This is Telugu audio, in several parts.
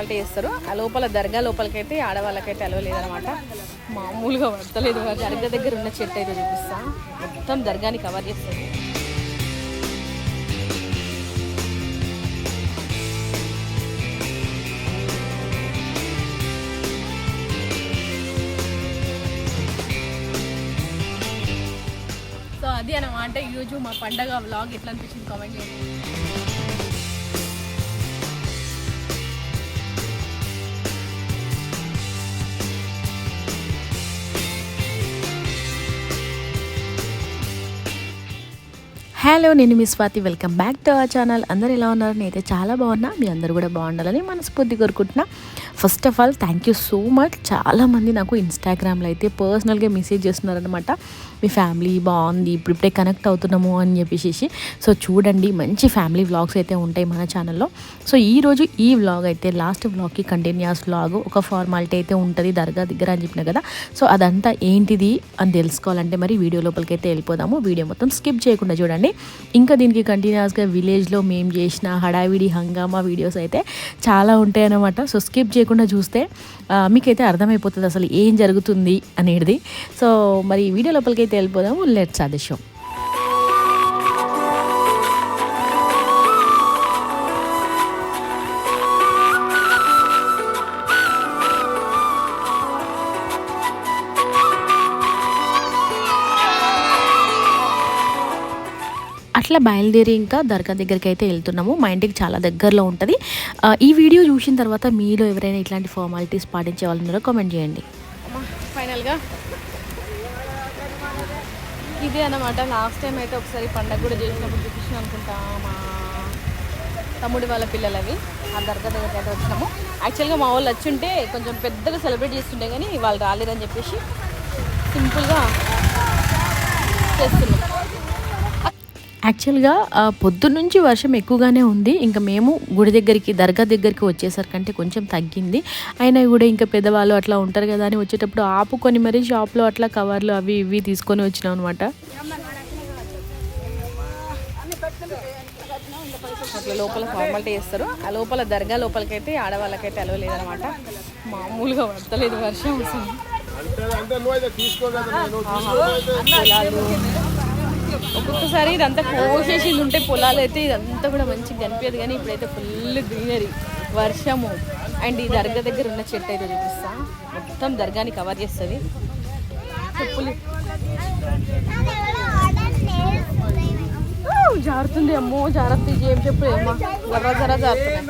ఫార్మాలిటీ చేస్తారు. ఆ లోపల దర్గా లోపలికైతే ఆడవాళ్ళకైతే అలవ లేదనమాట. మామూలుగా పడతలేదు దర్గా దగ్గర ఉన్న చెట్టు అయితే చూపిస్తా. మొత్తం దర్గాని కవర్ చేస్తుంది. సో అది అనమాట ఈరోజు మా పండగ వ్లాగ్ ఎట్లా అనిపించింది? కామెంట్ చేయండి. హలో నేను మీ Swathi. Welcome back to our channel. అందరు ఎలా ఉన్నారు? నేనైతే చాలా బాగున్నా. మీ అందరూ కూడా బాగుండాలని మనస్ఫూర్తి కోరుకుంటున్నా. First of all thank you so much చాలామంది నాకు ఇన్స్టాగ్రామ్లో అయితే పర్సనల్గా మెసేజ్ చేస్తున్నారనమాట మీ ఫ్యామిలీ బాగుంది ఇప్పుడిప్పుడే కనెక్ట్ అవుతున్నాము అని చెప్పేసి సో చూడండి మంచి ఫ్యామిలీ వ్లాగ్స్ అయితే ఉంటాయి మన ఛానల్లో సో ఈరోజు ఈ వ్లాగ్ అయితే లాస్ట్ వ్లాగ్కి కంటిన్యూస్ వ్లాగ్ ఒక ఫార్మాలిటీ అయితే ఉంటుంది దర్గా దగ్గర అని చెప్పిన కదా. సో అదంతా ఏంటిది అని తెలుసుకోవాలంటే మరి వీడియో లోపలికి అయితే వెళ్ళిపోదాము. వీడియో మొత్తం స్కిప్ చేయకుండా చూడండి. ఇంకా దీనికి కంటిన్యూస్గా విలేజ్లో మేము చేసిన హడావిడి హంగామా వీడియోస్ అయితే చాలా ఉంటాయన్నమాట. సో స్కిప్ చేయకుండా చూస్తే మీకైతే అర్థమైపోతుంది అసలు ఏం జరుగుతుంది అనేది సో మరి వీడియో లోపలికైతే వెళ్ళిపోదాము. లెట్స్ ఆ షో అట్లా బయలుదేరి ఇంకా దర్గా దగ్గరికి అయితే వెళ్తున్నాము. మా ఇంటికి చాలా దగ్గరలో ఉంటుంది. ఈ వీడియో చూసిన తర్వాత మీలో ఎవరైనా ఇట్లాంటి ఫార్మాలిటీస్ పాటించే వాళ్ళు ఉన్నారో కామెంట్ చేయండి. ఫైనల్గా ఇదే అన్నమాట. లాస్ట్ టైం అయితే ఒకసారి పండగ కూడా చేసినప్పుడు చూపించిన అనుకుంటా మా తమ్ముడి వాళ్ళ పిల్లలవి. ఆ దర్గా దగ్గరికి అయితే వచ్చినాము. యాక్చువల్గా మా వాళ్ళు వచ్చి ఉంటే కొంచెం పెద్దగా సెలబ్రేట్ చేస్తుండే కానీ వాళ్ళు రాలేదని చెప్పేసి సింపుల్గా చేస్తున్నాం. యాక్చువల్గా పొద్దున్నుంచి వర్షం ఎక్కువగానే ఉంది. ఇంకా మేము గుడి దగ్గరికి దర్గా దగ్గరికి వచ్చేసరికంటే కొంచెం తగ్గింది. అయినా కూడా ఇంకా పెద్దవాళ్ళు అట్లా ఉంటారు కదా అని వచ్చేటప్పుడు ఆపుకొని మరీ షాప్లో అట్లా కవర్లు అవి ఇవి తీసుకొని వచ్చినాం అనమాట అట్లా లోపల ఫార్మాలిటీ చేస్తారు. ఆ లోపల దర్గా లోపలికైతే ఆడవాళ్ళకైతే అలవ లేదనమాట మామూలుగా పడతలేదు వర్షం వస్తుంది పొలాలు ఒక్కొక్కసారి ఇదంతా కోసేసింది ఉంటే పొలాలు అయితే ఇదంతా కూడా మంచిగా కనిపించదు కానీ ఇప్పుడైతే ఫుల్ గ్రీనరీ వర్షము అండ్ ఈ దర్గా దగ్గర ఉన్న చెట్టు అయితే చూపిస్తా. మొత్తం దర్గాని కవర్ చేస్తుంది. చెప్పులు. జారుతుంది అమ్మో జాగ్రత్త ఏం చెప్పు ఏమో జర జర జారుతున్నాయి.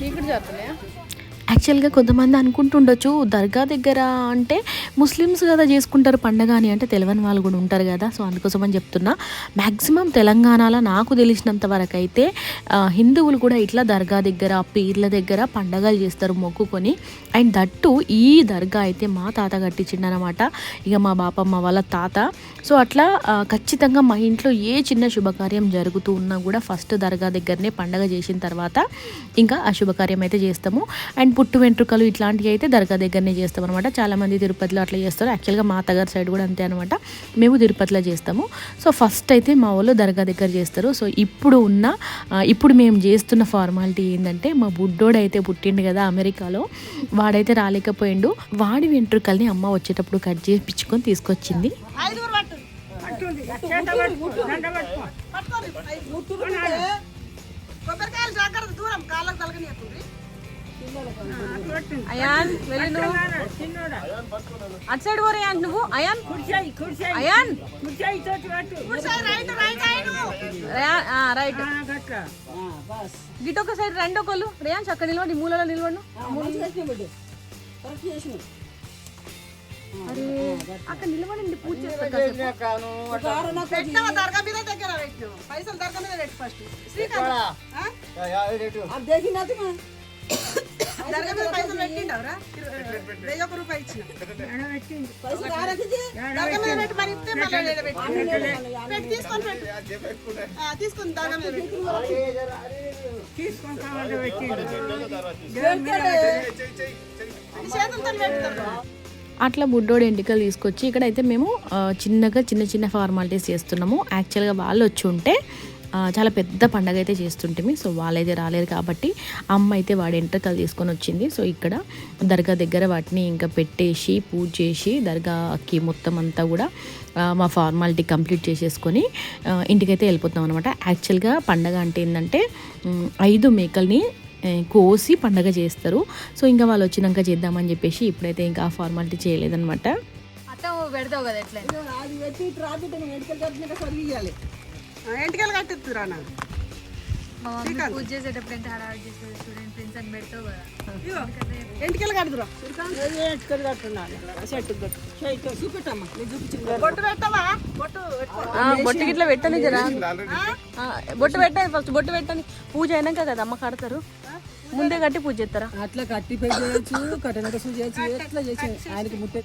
నీకు జారుతున్నాయా? యాక్చువల్గా కొంతమంది అనుకుంటుండొచ్చు దర్గా దగ్గర అంటే ముస్లిమ్స్ కదా చేసుకుంటారు పండగ అని. అంటే తెలియని వాళ్ళు కూడా ఉంటారు కదా. సో అందుకోసం అని చెప్తున్నా. మ్యాక్సిమం తెలంగాణలో నాకు తెలిసినంత వరకు అయితే హిందువులు కూడా ఇట్లా దర్గా దగ్గర పీర్ల దగ్గర పండగలు చేస్తారు మొక్కుకొని. అండ్ దట్టు ఈ దర్గా అయితే మా తాత కట్టించిండనమాట. ఇక మా బాపమ్మ వాళ్ళ తాత. సో అట్లా ఖచ్చితంగా మా ఇంట్లో ఏ చిన్న శుభకార్యం జరుగుతూ ఉన్నా కూడా ఫస్ట్ దర్గా దగ్గరనే పండగ చేసిన తర్వాత ఇంకా ఆ శుభకార్యం అయితే చేస్తాము. అండ్ పుట్టు వెంట్రుకలు ఇట్లాంటివి అయితే దర్గా దగ్గరనే చేస్తాం అనమాట చాలామంది తిరుపతిలో అట్లా చేస్తారు. యాక్చువల్గా మా అత్తగారి సైడ్ కూడా అంతే అనమాట మేము తిరుపతిలో చేస్తాము. సో ఫస్ట్ అయితే మా వాళ్ళు దర్గా దగ్గర చేస్తారు. సో ఇప్పుడు ఉన్న ఇప్పుడు మేము చేస్తున్న ఫార్మాలిటీ ఏంటంటే మా బుడ్డోడు అయితే పుట్టిండు కదా అమెరికాలో. వాడైతే రాలేకపోయిండు. వాడి వెంట్రుకల్ని అమ్మ వచ్చేటప్పుడు కట్ చేయించుకొని తీసుకొచ్చింది. కొబ్బరికాయలు జాగ్రత్త దూరం. కాళ్ళకు తలగనియకుండ్రి అయాన్ వెళ్ళి నువ్వు అటు సైడ్ పోరే అయాన్ నువ్వు? అయాన్? అయాన్? కూర్చోయి రైట్ గిట్ ఒక సైడ్ రెండు ఒకళ్ళు రేయాన్ అక్కడ నిలవండి మూలలో నిలవండు అరే అక్కడ నిలవండి పూజ పెట్టినావు పైసలు దర్గా మీద పెట్టి ఫస్ట్ శ్రీకాంత్ అట్లా బుడ్డోడు ఎంటికలు తీసుకొచ్చి ఇక్కడైతే మేము చిన్నగా చిన్న చిన్న ఫార్మాలిటీస్ చేస్తున్నాము. యాక్చువల్గా వాళ్ళు వచ్చి ఉంటే చాలా పెద్ద పండగ అయితే చేస్తుంటిమి సో వాళ్ళైతే రాలేరు కాబట్టి అమ్మ అయితే వాడి ఎంట్రకలు తీసుకొని వచ్చింది. సో ఇక్కడ దర్గా దగ్గర వాటిని ఇంకా పెట్టేసి పూజ చేసి దర్గాకి మొత్తం అంతా కూడా మా ఫార్మాలిటీ కంప్లీట్ చేసేసుకొని ఇంటికైతే వెళ్ళిపోతాం అనమాట యాక్చువల్గా పండగ అంటే ఏంటంటే ఐదు మేకల్ని కోసి పండగ చేస్తారు. సో ఇంకా వాళ్ళు వచ్చినాక చేద్దామని చెప్పేసి ఇప్పుడైతే ఇంకా ఆ ఫార్మాలిటీ చేయలేదన్నమాట. అత్త పెడతావు కదా ఎట్లా అది పెట్టి ట్రాఫిక్ ఎంటికలు మా మమ్మీ పూజ చేసేటప్పుడు ఎంత హడావిడి చేస్తుంది స్టూడెంట్ ఫ్రెండ్స్ అని పెడతావు కదా. ఎంటికలు కడుతురా ఎంటికలు కట్టున్నాను చెట్టు చూపెట్టమ్మా. బొట్టు పెట్టవా బొట్టు పెట్టుకో. బొట్టు గిట్ల పెట్టని జరా. ఆ, బొట్టు పెట్టండి ఫస్ట్ బొట్టు పెట్టండి పూజ అయినాక కదా అమ్మ కడతారు. ముందే కట్టి పూజ చేస్తారా? అట్లా కట్టి పై చేయొచ్చు కట్టినాక సూ చేయొచ్చు ఎట్లా చేసి ఆయనకి ముట్టే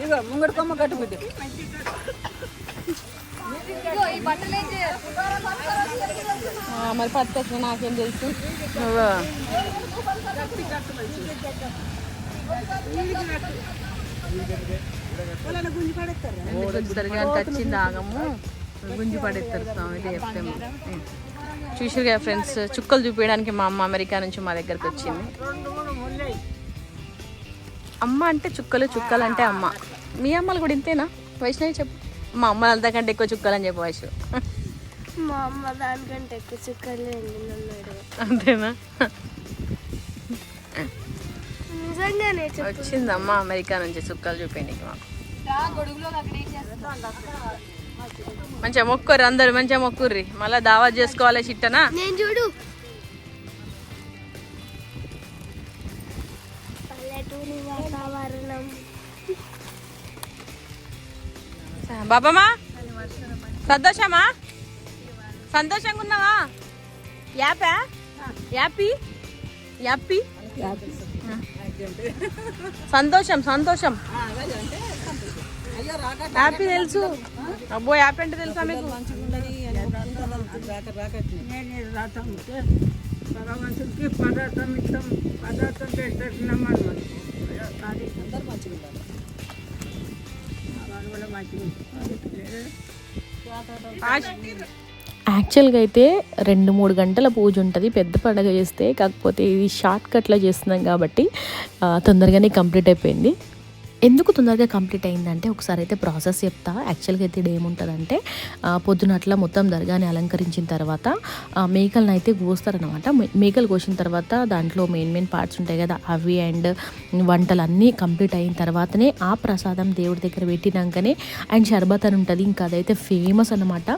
ఇగో ముంగడు కొమ్మ కట్టు బిడ్డ. ఆ, మరి పత్తి నాకేం తెలుసు. వచ్చింది ఆగము గుంజి పడేస్తారు స్వామి ఇది చెప్తాము చూసారు కదా ఫ్రెండ్స్ చుక్కలు చూపించడానికి మా అమ్మ అమెరికా నుంచి మా దగ్గరకు వచ్చింది అమ్మ అంటే చుక్కలు చుక్కలు అంటే అమ్మ. మీ అమ్మలు కూడా ఇంతేనా? వైష్ణవి చెప్పు. మా అమ్మలు అంతకంటే ఎక్కువ చుక్కలు అని చెప్పు వైషు మా అమ్మ దానికంటే ఎక్కువ చుక్కలు అంతేనా? నిజంగానే వచ్చిందమ్మ అమెరికా నుంచి చుక్కలు మాకు. మంచిగా మొక్కుర్రి అందరు మంచిగా మొక్కుర్రి. మళ్ళీ దావత్ చేసుకోవాలి చిట్టనా? నేను చూడు. బాబమ్మా సంతోషమా? సంతోషంగా ఉన్నావా యాపా? యాపీ? యాపీ? సంతోషం సంతోషం. అయ్యో హ్యాపీ తెలుసు. అబ్బో హ్యాపీ అంటే తెలుసా మీకు? ఉండని రాక రాకట్ని నేను రథం ఉంటే భగవంతుడికి పదార్థం ఇస్తాం పదార్థం పెట్టినాం అందరు మంచిగా యాక్చువల్గా అయితే రెండు మూడు గంటల పూజ ఉంటుంది. పెద్ద పండగ చేస్తే కాకపోతే ఇది షార్ట్ కట్లో చేస్తున్నాం కాబట్టి తొందరగానే కంప్లీట్ అయిపోయింది. ఎందుకు తొందరగా కంప్లీట్ అయిందంటే ఒకసారి అయితే ప్రాసెస్ చెప్తా. యాక్చువల్గా అయితే ఇది ఏముంటుందంటే పొద్దున అట్లా మొత్తం దర్గాని అలంకరించిన తర్వాత మేకలను అయితే కోస్తారనమాట మేకలు కోసిన తర్వాత దాంట్లో మెయిన్ మెయిన్ పార్ట్స్ ఉంటాయి కదా అవి అండ్ వంటలు అన్నీ కంప్లీట్ అయిన తర్వాతనే ఆ ప్రసాదం దేవుడి దగ్గర పెట్టినాకనే అండ్ షర్బత్ అని ఉంటుంది. ఇంకా అదైతే ఫేమస్ అనమాట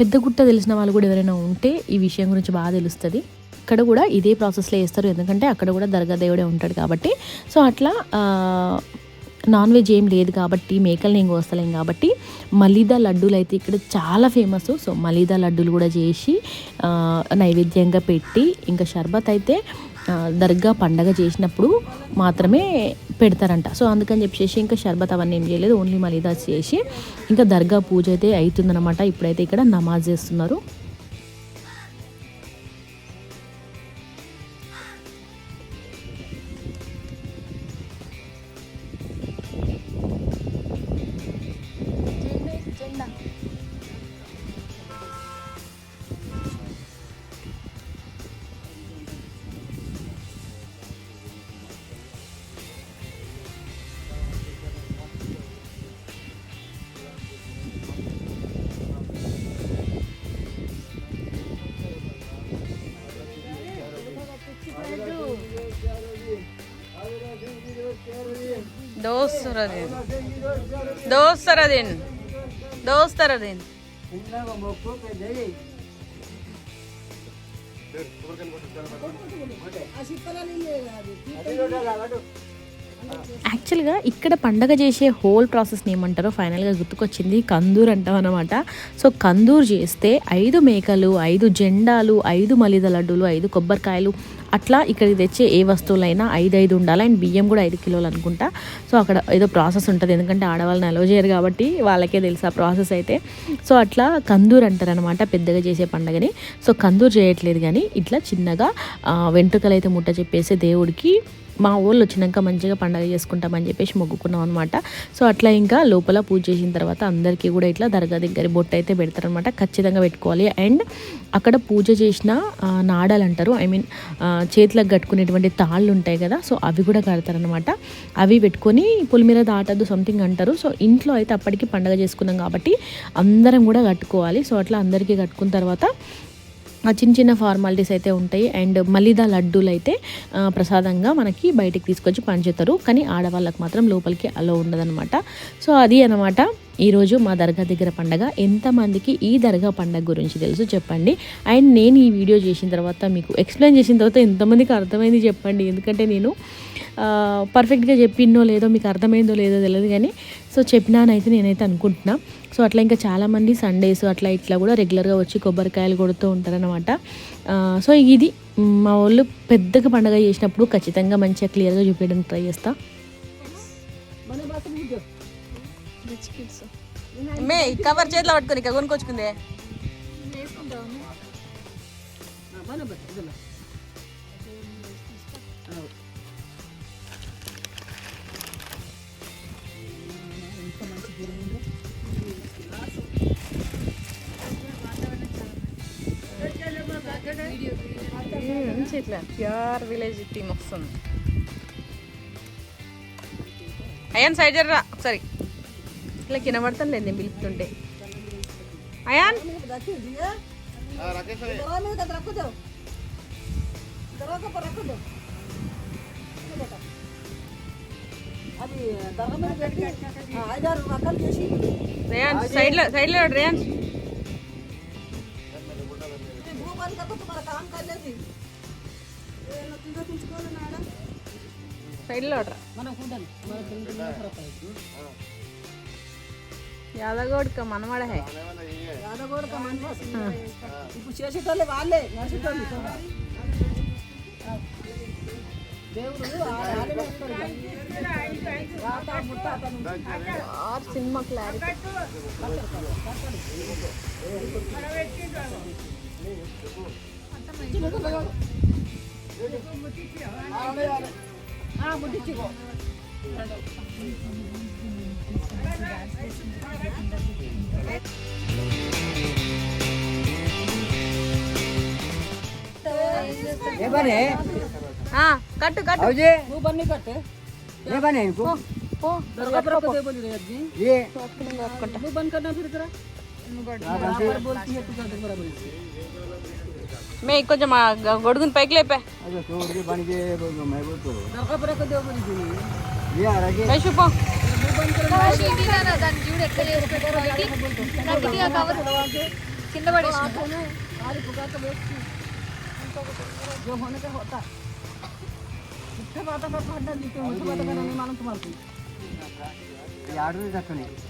పెద్ద గుట్ట తెలిసిన వాళ్ళు కూడా ఎవరైనా ఉంటే ఈ విషయం గురించి బాగా తెలుస్తుంది. ఇక్కడ కూడా ఇదే ప్రాసెస్లో వేస్తారు ఎందుకంటే అక్కడ కూడా దర్గా దేవుడే ఉంటాడు కాబట్టి. సో అట్లా నాన్ వెజ్ ఏం లేదు కాబట్టి మేకలు నేను కోస్తలేం కాబట్టి మలీదా లడ్డూలు అయితే ఇక్కడ చాలా ఫేమస్. సో మలీదా లడ్డూలు కూడా చేసి నైవేద్యంగా పెట్టి ఇంకా షర్బత్ అయితే దర్గా పండగ చేసినప్పుడు మాత్రమే పెడతారంట. సో అందుకని చెప్పేసి ఇంకా షర్బత్ అవన్నీ ఏం చేయలేదు ఓన్లీ మలీదాస్ చేసి ఇంకా దర్గా పూజ అయితే అవుతుందన్నమాట ఇప్పుడైతే ఇక్కడ నమాజ్ చేస్తున్నారు. దోస్తరదీన్. దోస్తరదీన్. దోస్తరదీన్. యాక్చువల్గా ఇక్కడ పండగ చేసే హోల్ ప్రాసెస్ని ఏమంటారో ఫైనల్గా గుర్తుకొచ్చింది కందూర్ అంటాం అనమాట సో కందూర్ చేస్తే ఐదు మేకలు ఐదు జెండాలు ఐదు మలిద లడ్డూలు ఐదు కొబ్బరికాయలు అట్లా ఇక్కడికి తెచ్చే ఏ వస్తువులైనా ఐదు ఐదు ఉండాలి. అండ్ బియ్యం కూడా ఐదు కిలోలు అనుకుంటా. సో అక్కడ ఏదో ప్రాసెస్ ఉంటుంది. ఎందుకంటే ఆడవాళ్ళని అలో చేయరు కాబట్టి వాళ్ళకే తెలుసు ఆ ప్రాసెస్ అయితే. సో అట్లా కందూర్ అంటారనమాట పెద్దగా చేసే పండగని. సో కందూర్ చేయట్లేదు కానీ ఇట్లా చిన్నగా వెంట్రుకలు అయితే ముట్ట చెప్పేసి దేవుడికి మా ఊళ్ళు వచ్చినాక మంచిగా పండగ చేసుకుంటామని చెప్పేసి మొక్కుకున్నాం అనమాట సో అట్లా ఇంకా లోపల పూజ చేసిన తర్వాత అందరికీ కూడా ఇట్లా దర్గా దగ్గర బొట్టు అయితే పెడతారనమాట ఖచ్చితంగా పెట్టుకోవాలి. అండ్ అక్కడ పూజ చేసిన నాడాలు అంటారు. ఐ మీన్ చేతులకు కట్టుకునేటువంటి తాళ్ళు ఉంటాయి కదా సో అవి కూడా కడతారనమాట అవి పెట్టుకొని పులిమీర దాటద్దు సంథింగ్ అంటారు. సో ఇంట్లో అయితే అప్పటికి పండగ చేసుకున్నాం కాబట్టి అందరం కూడా కట్టుకోవాలి. సో అట్లా అందరికీ కట్టుకున్న తర్వాత చిన్న చిన్న ఫార్మాలిటీస్ అయితే ఉంటాయి. అండ్ మలిదా లడ్డూలు అయితే ప్రసాదంగా మనకి బయటికి తీసుకొచ్చి పంచుతారు. కానీ ఆడవాళ్ళకి మాత్రం లోపలికి అలో ఉండదనమాట సో అది అనమాట ఈరోజు మా దర్గా దగ్గర పండగ. ఎంతమందికి ఈ దర్గా పండగ గురించి తెలుసు చెప్పండి. అండ్ నేను ఈ వీడియో చేసిన తర్వాత మీకు ఎక్స్ప్లెయిన్ చేసిన తర్వాత ఎంతమందికి అర్థమైంది చెప్పండి. ఎందుకంటే నేను పర్ఫెక్ట్గా చెప్పిందో లేదో మీకు అర్థమైందో లేదో తెలియదు కానీ సో చెప్పినానైతే నేనైతే అనుకుంటున్నాను సో అట్లా ఇంకా చాలామంది సండేస్ అట్లా ఇట్లా కూడా రెగ్యులర్గా వచ్చి కొబ్బరికాయలు కొడుతూ ఉంటారనమాట సో ఇది మ్, మా వాళ్ళు పెద్దగా పండగ చేసినప్పుడు ఖచ్చితంగా మంచిగా క్లియర్గా చూపించడానికి ట్రై చేస్తా. మే కవర్ చేతిలో పట్టుకొని ఇక కొనుక్కొచ్చుకుందే. ఇట్లా ప్యూర్ విలేజ్ టీమ్ వస్తుంది. అయాన్ సైడ్ జర్రా ఒకసారి ఇట్లా కినబడతాను లేదు నేను పిలుపుతుంటే. అయాన్? రేయాన్ సైడ్లో సైడ్లో రేయాన్ సైడ్లో యాదగోడిక మనవాడ యాదగోడిక ఇప్పుడు చేసేటోళ్ళే వాళ్ళే నడిచేటోళ్ళు సినిమా క్లారిటీ ये बने। हाँ कट कट। अवजे वो बने कट। ये बने इनको। ओ दरगाह पर को दे बोल रही अज्जी ये। तो कट। वो बंद करना फिर जरा। हाँ, पर बोलती है तू का बराबर मैं को जमा गोडगुन पैक ले पे। अरे छोड़ के पानी के तो मैं बोल तो दरका पर को देव बोली ये आ रहा के मैं शुपो जो होने का होता इतना बात का पढ़ना लिखे मुझे बात करना नहीं मालूम तुम्हारे यार भी नहीं?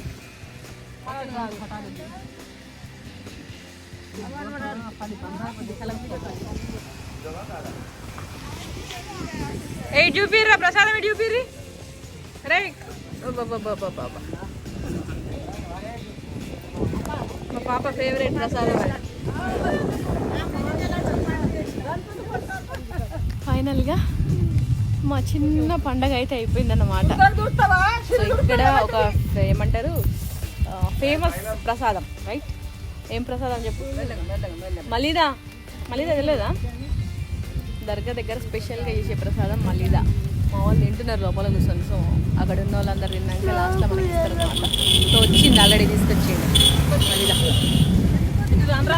ఏ చూపిర్రా ప్రసాదం ఇటు చూపిర్రి. రే బాబా మా పాప ఫేవరెట్ ప్రసాదం. ఫైనల్గా మా చిన్న పండగ అయితే అయిపోయిందన్నమాట. సో ఇక్కడ ఒక ఏమంటారు? ఫేమస్ ప్రసాదం రైట్ ఏం ప్రసాదం చెప్పు? మలీదా మలీదా తెలియదా దర్గా దగ్గర స్పెషల్గా చేసే ప్రసాదం మలీదా. మా వాళ్ళు తింటున్నారు లోపల కూర్చొని సో అక్కడ ఉన్న వాళ్ళందరూ తిన్నాక లాస్ట్లో మనకి ఇస్తారు అనమాట సో వచ్చింది ఆల్రెడీ తీసుకొచ్చింది మలీదా.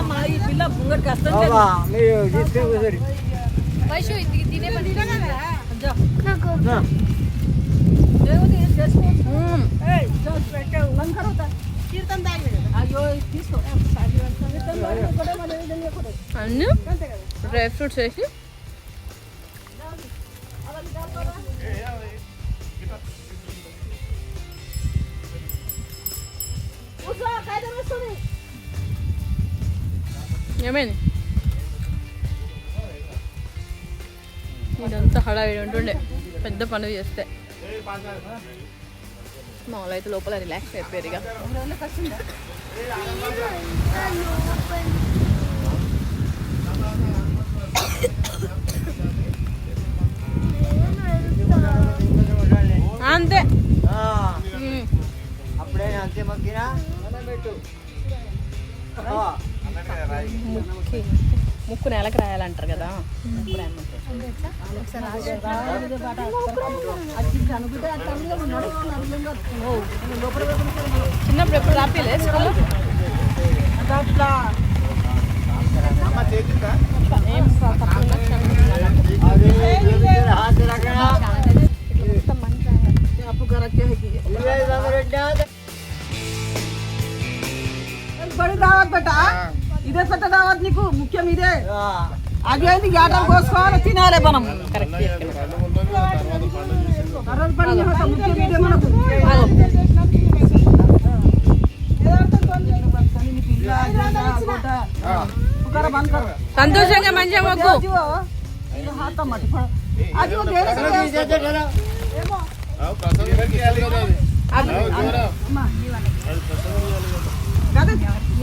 మా ఈ పిల్ల ఇది తినే అన్ను డ్రై ఫ్రూట్స్ వేసి. ఏమైంది? ఇదంతా హడావిడి ఉంటుండే. పెద్ద పనులు చేస్తే. మామూలు అయితే లోపల రిలాక్స్ అయిపోయారు ఇక. అంతే. అప్పుడే అంతే మగ్గినా పెట్టు ముక్కి నేలకు రాయాలంటారు కదా. చిన్నప్పుడు ఎప్పుడు రాపిలే స్కూల్లో. అప్పు కరెక్ట్ బడి పెట్ట ఇదే పెద్ద దావత్ నీకు ముఖ్యం ఇదే. ఆ. అది ఏంది? గేటలు కోసుకోవాలి తినాలి మనం. ముఖ్యం ఇదే మనకు. సంతోషంగా మంచిగా మొక్కు. ఇది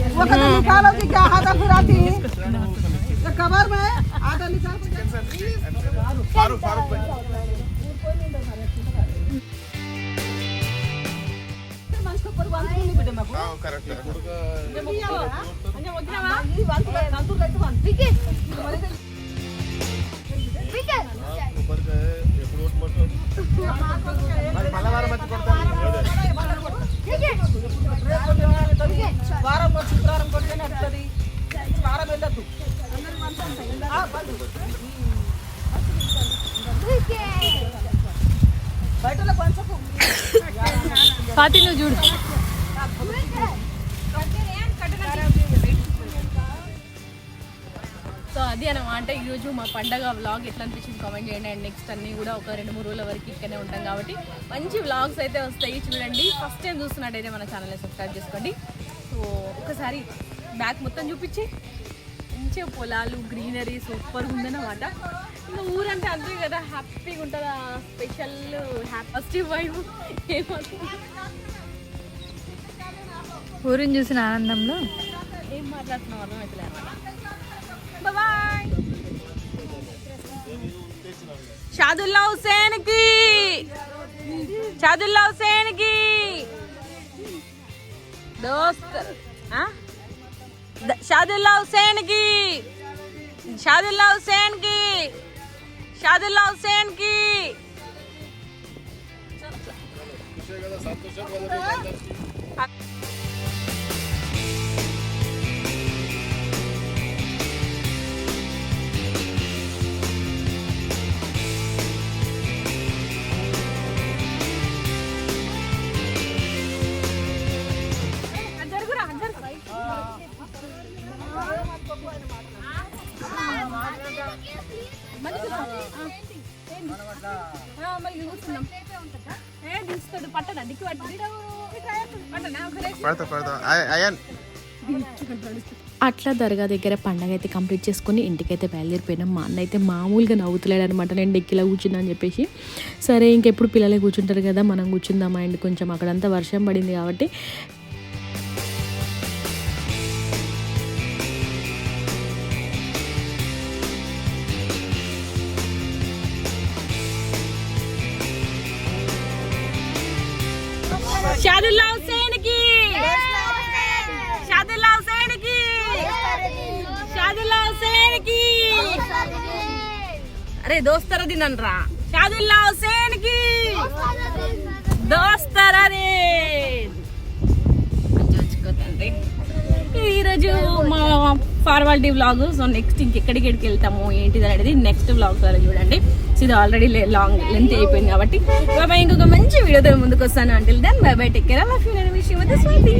హాత్ అన్నమాట. అది ఒక దేనికి చేస్తారు? ఏమో. गदे वो कदे निकालो कि क्या हाथ फिर आती ये कबर में आधा निकाल వారంలో శుక్రవారం కొడితే నడుస్తుంది వారం వెళ్ళొద్దు బయటలో పంచకు ఫాతి నువ్వు చూడు. సో అది అన్నమాట ఈరోజు మా పండగ వ్లాగ్ ఎట్లా అనిపించింది కామెంట్ చేయండి. అండ్ నెక్స్ట్ అన్నీ కూడా ఒక రెండు మూడు రోజుల వరకు ఇక్కడనే ఉంటాం కాబట్టి మంచి వ్లాగ్స్ అయితే వస్తాయి చూడండి. ఫస్ట్ టైం చూస్తున్నట్టయితే మన ఛానల్ని సబ్స్క్రైబ్ చేసుకోండి. సో ఒకసారి బ్యాక్ మొత్తం చూపించి. మంచిగా పొలాలు గ్రీనరీ సూపర్ ఉందన్నమాట. ఇంకా ఊరంటే అంతే కదా హ్యాపీగా ఉంటుంది? స్పెషల్ పాజిటివ్ వైబ్ ఏమవుతుంది ఊరిని చూసిన ఆనందంలో? ఏం మాట్లాడుతున్నావు? అర్థమవుతలే బాయ్ షాదుల్లా హుసేన్కి షాదుల్లా హుసేన్కి దోస్త్ ఆ? ద- షాదుల్లా హుసేన్కి షాదుల్లా హుసేన్కి షాదుల్లా హుసేన్కి జరుగురా పడతా అట్లా దర్గా దగ్గర పండగ అయితే కంప్లీట్ చేసుకొని ఇంటికైతే బయలుదేరిపోయినాం. మా అన్న అయితే మామూలుగా నవ్వుతలేడు అనమాట నేను డెక్కిలా కూర్చున్నా అని చెప్పేసి. సరే ఇంకెప్పుడు పిల్లలే కూర్చుంటారు కదా మనం కూర్చుందామా అండ్. కొంచెం అక్కడంతా వర్షం పడింది కాబట్టి షాదుల్లా హుసేన్కి షాదుల్లా హుసేన్కి షాదుల్లా హుసేన్కి అరే దోస్తర దినన్రా షాదుల్లా హుసేన్కి దోస్తర రే ఈరోజు మా ఫార్వాలిటీ వ్లాగ్. సో నెక్స్ట్ ఇంకెక్కడికి ఎక్కడికి వెళ్తాము ఏంటిది అనేది నెక్స్ట్ వల్ల చూడండి. సో ఇది ఆల్రెడీ లాంగ్ లెంత్ అయిపోయింది కాబట్టి బాబాయ్ ఇంకొక మంచి వీడియోతో ముందుకు వస్తాను అంటే దెన్ బాబాయ్ టేక్ కేర్ ఆఫ్ యూ నేను విషయం స్వాతి.